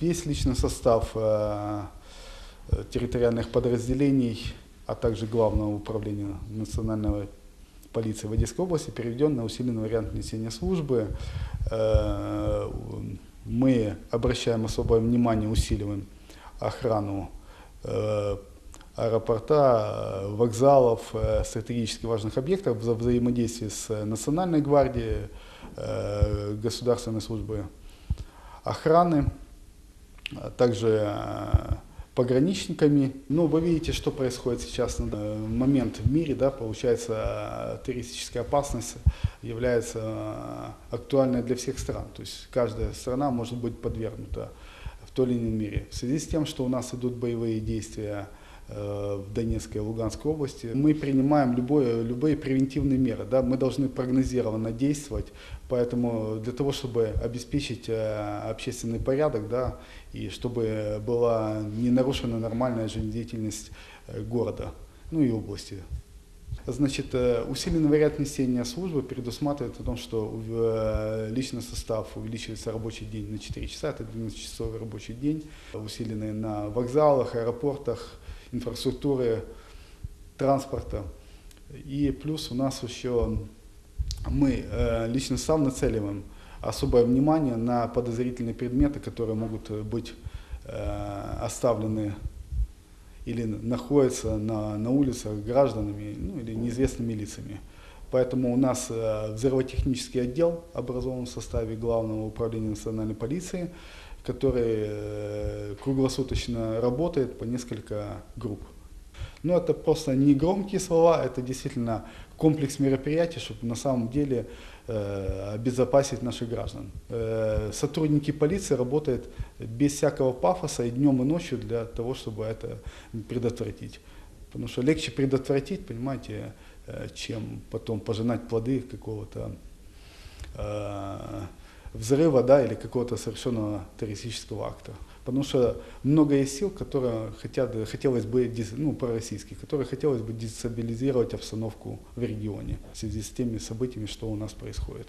Весь личный состав э, территориальных подразделений, а также Главного управления национальной полиции в Одесской области переведен на усиленный вариант несения службы. Э, Мы обращаем особое внимание, усиливаем охрану э, аэропорта, вокзалов, стратегически важных объектов за взаимодействие с Национальной гвардией, Государственной службой охраны, также э, пограничниками. Ну, вы видите, что происходит сейчас на данный момент в мире, да, получается, э, террористическая опасность является э, актуальной для всех стран. То есть каждая страна может быть подвергнута в той или иной мере. В связи с тем, что у нас идут боевые действия э, в Донецкой и Луганской области, мы принимаем любое, любые превентивные меры. Да? Мы должны прогнозированно действовать, поэтому для того, чтобы обеспечить э, общественный порядок да, и чтобы была не нарушена нормальная жизнедеятельность э, города, ну и области. Значит, э, усиленный вариант несения службы предусматривает о том, что э, личный состав увеличивается рабочий день на 4 часа, это 12-часовой рабочий день, усиленный на вокзалах, аэропортах, инфраструктуре транспорта. И плюс у нас еще мы, э, личный состав, нацеливаем особое внимание на подозрительные предметы, которые могут быть оставлены или находятся на, на улицах гражданами ну, или неизвестными лицами. Поэтому у нас э, взрывотехнический отдел образован в составе Главного управления национальной полиции, который э, круглосуточно работает по несколько групп. Но это просто не громкие слова, это действительно комплекс мероприятий, чтобы на самом деле э, обезопасить наших граждан. Э, сотрудники полиции работают без всякого пафоса и днем, и ночью для того, чтобы это предотвратить. Потому что легче предотвратить, понимаете, чем потом пожинать плоды какого-то взрыва да, или какого-то совершенного террористического акта. Потому что много есть сил, которые хотят, хотелось бы, ну, пророссийских, которые хотелось бы дестабилизировать обстановку в регионе в связи с теми событиями, что у нас происходит.